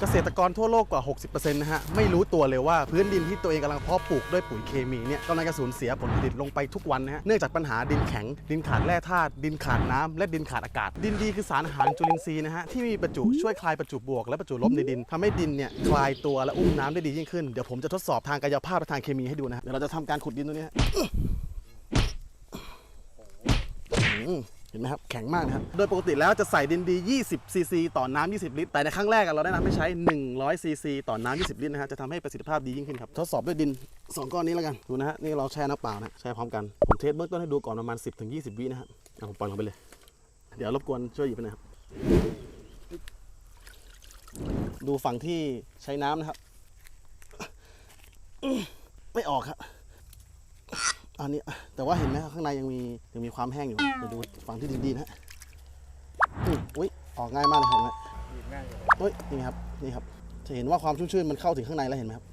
เกษตรกรทั่วโลกกว่า 60%นะฮะ ไม่รู้ตัวเลยว่าพื้นดินที่ตัวเองกำลังเพาะปลูกด้วยปุ๋ยเคมีเนี่ยกำลังจะสูญเสียผลผลิตลงไปทุกวันนะฮะ เนื่องจากปัญหาดินแข็ง ดินขาดแร่ธาตุ ดินขาดน้ำ และดินขาดอากาศ ดินดีคือสารอาหารจุลินทรีย์นะฮะ ที่มีประจุช่วยคลายประจุบวกและประจุลบในดินทำให้ดินเนี่ยคลายตัวและอุ้มน้ำได้ดียิ่งขึ้น เดี๋ยวผมจะทดสอบทางกายภาพและทางเคมีให้ดูนะฮะ เดี๋ยวเราจะทำการขุดดินตรงนี้ เห็นไหมครับแข็งมากนะครับ โดยปกติแล้วจะใส่ดินดี 20 ซีซีต่อน้ำ 20 ลิตร แต่ในครั้งแรกเราแนะนำให้ใช้ 100 ซีซีต่อน้ำ 20 ลิตรนะฮะ จะทำให้ประสิทธิภาพดียิ่งขึ้นครับ ทดสอบด้วยดิน 2 ก้อนนี้แล้วกัน ดูนะฮะ นี่เราแช่น้ำเปล่านะ แช่พร้อมกัน ผมเทสเบื้องต้นให้ดูก่อนประมาณ 10ถึง20 วินะฮะเอาผมปล่อยลงไปเลย เดี๋ยวรบกวนช่วยหยิบไปหน่อยครับ ดูฝั่งที่ใช้น้ำนะครับ ไม่ออกครับ อันนี้แต่ว่าเห็นไหมข้างในยังมียังมีความแห้งอยู่เดี๋ยวดูฝั่งที่ดีๆนะฮะอุ้ยออกง่ายมากเลยเห็นไหมเฮ้ยนี่ครับนี่ครับ จะเห็นว่าความชุ่มชื่นมันเข้าถึงข้างในแล้วเห็นไหมครับ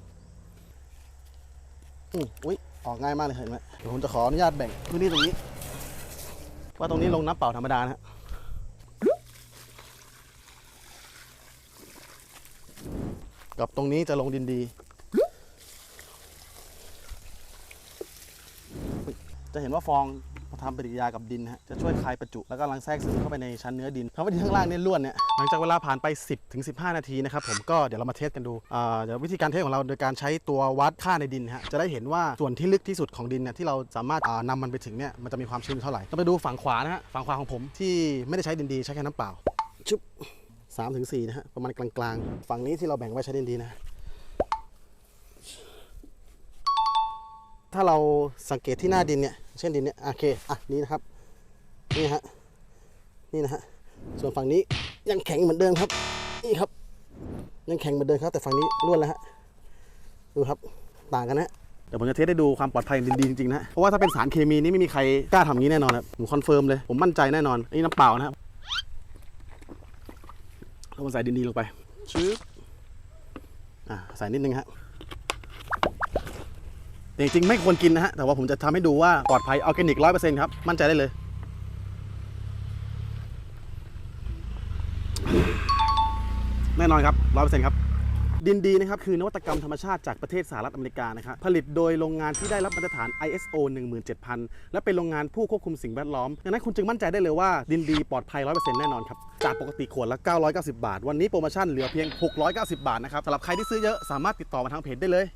อืมอุ้ยออกง่ายมากเลยเห็นไหมเดี๋ยวผมจะขออนุญาตแบ่งพื้นที่ตรงนี้ ว่าตรงนี้ลงน้ำเปล่าธรรมดานะฮะกับตรงนี้จะลงดินดี จะเห็นว่าฟองมาทำปฏิกิริยากับดินฮะจะช่วยคลายประจุ แล้วก็กำลังแทรกซึมเข้าไปในชั้นเนื้อดินทำให้ดินข้างล่างเนี่ยล้วนเนี่ยหลังจากเวลาผ่านไป 10ถึง15 นาทีนะครับผมก็เดี๋ยวเรามาเทสกันดูอ่าเดี๋ยววิธีการเทสของเราโดยการใช้ตัววัดค่าในดินฮะจะได้เห็นว่าส่วนที่ลึกที่สุดของดินเนี่ยที่เราสามารถอ่านำมันไปถึงเนี่ยมันจะมีความชื้นเท่าไหร่ต้องไปดูฝั่งขวานะฮะฝั่งขวาของผมที่ไม่ได้ใช้ดินดีใช้แค่น้ำเปล่าชุบสามถึงสี่นะฮะประมาณกลางๆ ฝั่งนี้ที่เราแบ่งไว้ใช้ดินดีนะถ้าเราสังเกตที่หน้าดินเนี่ย เช่นดินเนี่ยโอเคอะนี่นะครับนี่ฮะนี่นะฮะส่วนฝั่งนี้ยังแข็งเหมือนเดิมครับ นี่ครับ ยังแข็งเหมือนเดิมครับ แต่ฝั่งนี้ร่วนแล้วฮะดูครับต่างกันนะเดี๋ยวผมจะเทสให้ดูความปลอดภัยของดินดีจริงๆนะเพราะว่าถ้าเป็นสารเคมีนี่ไม่มีใครกล้าทำอย่างนี้แน่นอนครับผมคอนเฟิร์มเลยผมมั่นใจแน่นอนอันนี้น้ำเปล่านะครับเรามาใส่ดินดีลงไปชึบอะใส่นิดนึงฮะ จริงๆไม่ควรกินนะฮะแต่ว่าผมจะทำให้ดูว่าปลอดภัยออร์แกนิกร้อยเปอร์เซ็นต์ครับ มั่นใจได้เลย แน่นอนครับร้อยเปอร์เซ็นต์ครับดินดีนะครับคือนวัตกรรมธรรมชาติจากประเทศสหรัฐอเมริกานะครับผลิตโดยโรงงานที่ได้รับมาตรฐาน ISO 17000 และเป็นโรงงานผู้ควบคุมสิ่งแวดล้อมดังนั้นคุณจึงมั่นใจได้เลยว่าดินดีปลอดภัย 100%แน่นอนครับ จากปกติขวดละ 990 บาท วันนี้โปรโมชั่นเหลือเพียง 690 บาทนะครับสำหรับใครที่ซื้อเยอะสามารถติดต่อมาทางเพจได้เลย